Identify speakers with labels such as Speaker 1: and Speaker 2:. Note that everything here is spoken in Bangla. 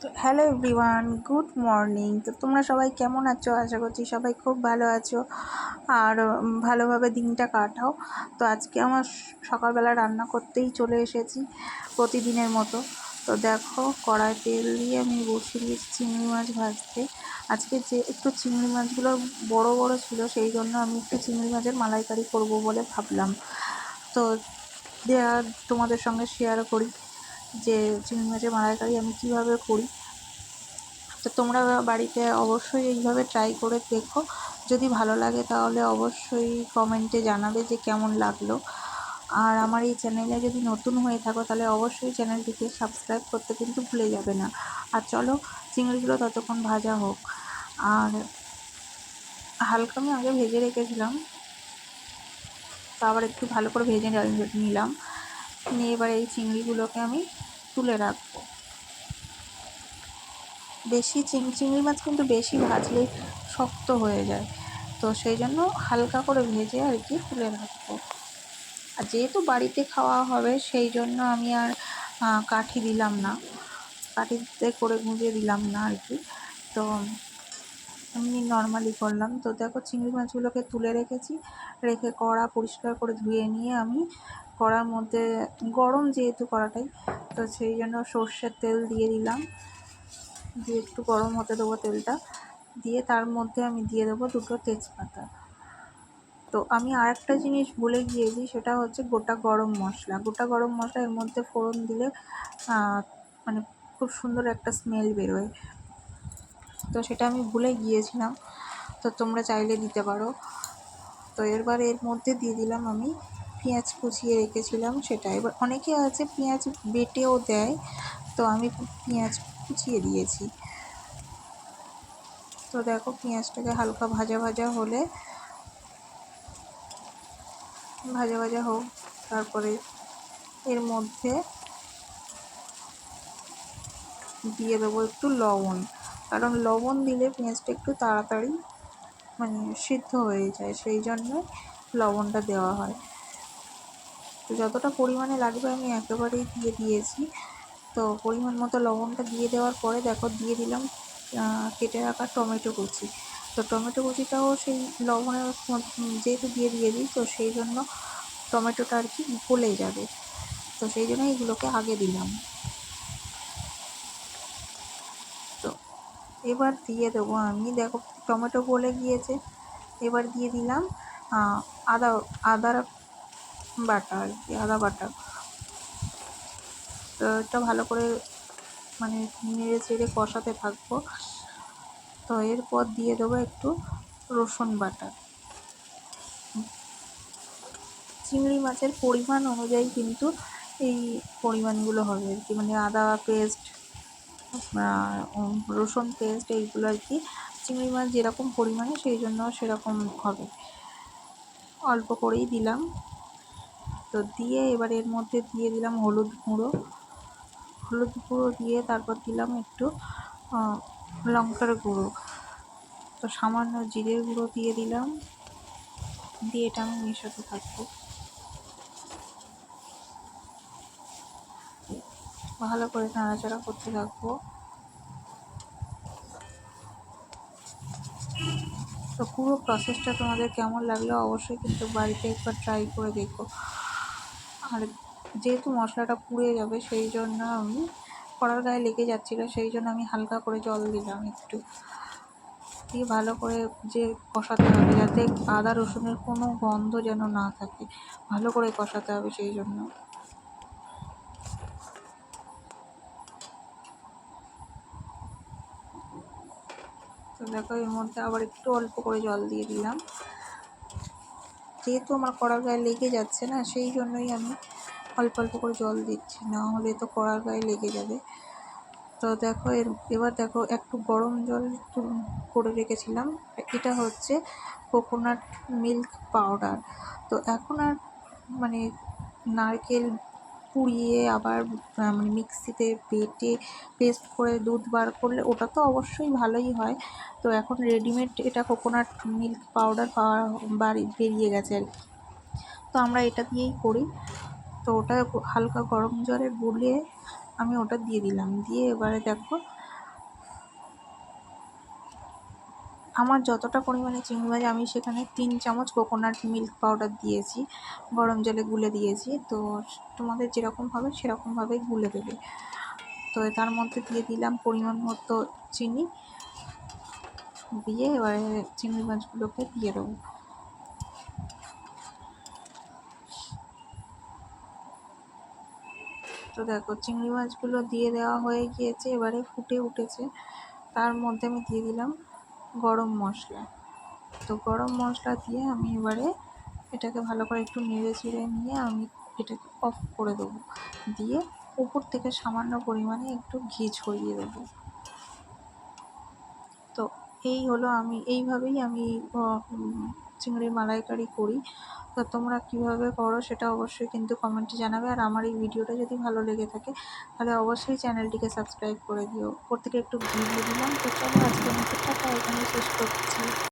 Speaker 1: তো হ্যালো এভরিওয়ান গুড মর্নিং তো তোমরা সবাই কেমন আছো? আশা করছি সবাই খুব ভালো আছো আর ভালোভাবে দিনটা কাটাও। তো আজকে আমার সকালবেলা রান্না করতেই চলে এসেছি প্রতিদিনের মতো। তো দেখো, কড়াই তেল দিয়ে আমি বসিয়ে দিয়েছি চিংড়ি মাছ ভাজতে। আজকে যে একটু চিংড়ি মাছগুলো বড় বড় ছিল, সেই জন্য আমি একটু চিংড়ি মাছের মালাইকারি করব বলে ভাবলাম। তো দেয়া তোমাদের সঙ্গে শেয়ার করি। যে চিংড়ি মাছের মালাইকারি আমি কীভাবে করি, তো তোমরা বাড়িতে অবশ্যই এইভাবে ট্রাই করে দেখো। যদি ভালো লাগে তাহলে অবশ্যই কমেন্টে জানাবে যে কেমন লাগল। আর আমার এই চ্যানেলে যদি নতুন হয়ে থাকো তাহলে অবশ্যই চ্যানেলটিকে সাবস্ক্রাইব করতে কিন্তু ভুলে যাবে না। আর চলো, চিংড়িগুলো ততক্ষণ ভাজা হোক। আর হালকা আমি আগে ভেজে রেখেছিলাম তো আবার একটু ভালো করে ভেজে নিলাম। নিয়ে এবার এই চিংড়িগুলোকে আমি তুলে রাখব। বেশি চিং, চিংড়ি মাছ কিন্তু বেশি ভাজলে শক্ত হয়ে যায়। তো সেই জন্য হালকা করে ভেজে আর কি তুলে রাখব। আর যেহেতু বাড়িতে খাওয়া হবে, সেই জন্য আমি আর কাঠি দিলাম না। কাঠিতে করে গুঁজে দিলাম না আর কি। তো এমনি নর্মালি করলাম। তো দেখো চিংড়ি মাছগুলোকে তুলে রেখেছি। রেখে কড়া পরিষ্কার করে ধুয়ে নিয়ে আমি কড়ার মধ্যে গরম যেহেতু কড়াটাই, তো সেই জন্য সর্ষের তেল দিয়ে দিলাম। দিয়ে একটু গরম হতে দেবো তেলটা। দিয়ে তার মধ্যে আমি দিয়ে দেবো দুটো তেজপাতা। তো আমি আর একটা জিনিস ভুলে গিয়েছি, সেটা হচ্ছে গোটা গরম মশলা। গোটা গরম মশলা এর মধ্যে ফোড়ন দিলে মানে খুব সুন্দর একটা স্মেল বেরোয়। তো সেটা আমি ভুলে গিয়েছিলাম, তো তোমরা চাইলে দিতে পারো। তো এরবার এর মধ্যে দিয়ে দিলাম আমি পেঁয়াজ কুচিয়ে রেখেছিলাম সেটা এবার অনেকে আছে পেঁয়াজ বেটেও দেয়, তো আমি পেঁয়াজ কুচিয়ে দিয়েছি। তো দেখো পেঁয়াজটাকে হালকা ভাজা ভাজা হলে, ভাজা ভাজা হোক, তারপরে এর মধ্যে দিয়ে দেবো একটু লবণ। কারণ লবণ দিলে পেঁয়াজটা একটু তাড়াতাড়ি মানে সিদ্ধ হয়ে যায়, সেই জন্য লবণটা দেওয়া হয়। তো যতটা পরিমাণে লাগবে আমি একেবারেই দিয়ে দিয়েছি। তো পরিমাণ মতো লবণটা দিয়ে দেওয়ার পরে দেখো দিয়ে দিলাম কেটে রাখা টমেটো কুচি। তো টমেটো কুচিটাও সেই লবণের যেহেতু দিয়ে দিয়ে দিই তো সেই জন্য টমেটোটা আর কি গলে যাবে। তো সেই জন্য এগুলোকে আগে দিলাম। তো এবার দিয়ে দেবো আমি। দেখো টমেটো গলে গিয়েছে। এবার দিয়ে দিলাম আদা আদার বাটা আর কি, আদা বাটা। তো এটা ভালো করে মানে নেড়ে চেড়ে কষাতে থাকব। তো এরপর দিয়ে দেবো একটু রসুন বাটা। চিংড়ি মাছের পরিমাণ অনুযায়ী কিন্তু এই পরিমাণগুলো হবে আর কি। মানে আদা পেস্ট রসুন পেস্ট এইগুলো আর কি। চিংড়ি মাছ যেরকম পরিমাণে সেই জন্য সেরকম হবে। অল্প করেই দিলাম। তো দিয়ে এবার এর মধ্যে দিয়ে দিলাম হলুদ গুঁড়ো। হলুদ গুঁড়ো দিয়ে তারপর দিলাম একটু লঙ্কার গুঁড়ো। তো সামান্য জিরের গুঁড়ো দিয়ে দিলাম। দিয়ে এটা আমি মেশাতে থাকব। ভালো করে নাড়াচাড়া করতে থাকব। তো পুরো প্রসেসটা তোমাদের কেমন লাগল অবশ্যই কিন্তু বাড়িতে একবার ট্রাই করে দেখো। আর যেহেতু মশলাটা পুড়ে যাবে, সেই জন্য আমি কড়ার গায়ে লেগে যাচ্ছিল, সেই জন্য আমি হালকা করে জল দিলাম একটু। দিয়ে ভালো করে যে কষাতে হবে, যাতে আদা রসুনের কোনো গন্ধ যেন না থাকে, ভালো করে কষাতে হবে সেই জন্য। তো দেখো, এর মধ্যে আবার একটু অল্প করে জল দিয়ে দিলাম। যেহেতু আমার কড়ার গায়ে লেগে যাচ্ছে না, সেই জন্যই আমি অল্প অল্প করে জল দিচ্ছি। না হলে তো কড়ার গায়ে লেগে যাবে। তো দেখো, এর এবার দেখো, একটু গরম জল করে রেখেছিলাম। এটা হচ্ছে কোকোনাট মিল্ক পাউডার তো এখন আর মানে নারকেল পুড়িয়ে আবার মানে মিক্সিতে বেটে পেস্ট করে দুধ বার করলে ওটা তো অবশ্যই ভালোই হয়। তো এখন রেডিমেড এটা কোকোনাট মিল্ক পাউডার পাওয়া, বাড়ি, বেরিয়ে গেছে আর কি। তো আমরা এটা দিয়েই করি। তো ওটা হালকা গরম জলে গুলিয়ে আমি ওটা দিয়ে দিলাম। দিয়ে এবারে দেখো আমার যতটা পরিমাণে চিংড়ি মাছ আমি সেখানে তিন চামচ কোকোনাট মিল্ক পাউডার দিয়েছি, গরম জলে গুলে দিয়েছি। তো তোমাদের যেরকম হবে সেরকমভাবে গুলে দেবে। তো তার মধ্যে দিয়ে দিলাম পরিমাণ মতো চিনি। দিয়ে এবারে চিংড়ি মাছগুলোকে দিয়ে দেবো। তো দেখো, চিংড়ি মাছগুলো দিয়ে দেওয়া হয়ে গিয়েছে, এবারে ফুটে উঠেছে। তার মধ্যে আমি দিয়ে দিলাম গরম মশলা। তো গরম মশলা দিয়ে আমি এবারে এটাকে ভালো করে একটু নেড়ে চেড়ে নিয়ে আমি এটাকে অফ করে দেবো। দিয়ে উপর থেকে সামান্য পরিমাণে একটু ঘি ছড়িয়ে দেবো। তো এই হলো আমি, এইভাবেই আমি চিংড়ির মালাইকারি করি। তো তোমরা কীভাবে করো সেটা অবশ্যই কিন্তু কমেন্টে জানাবে। আর আমার এই ভিডিওটা যদি ভালো লেগে থাকে, তাহলে অবশ্যই চ্যানেলটিকে সাবস্ক্রাইব করে দিও। ওপর থেকে একটু ভিডিও দিলাম তো চলো আজকের মতো টাটা এখানে শেষ করছি।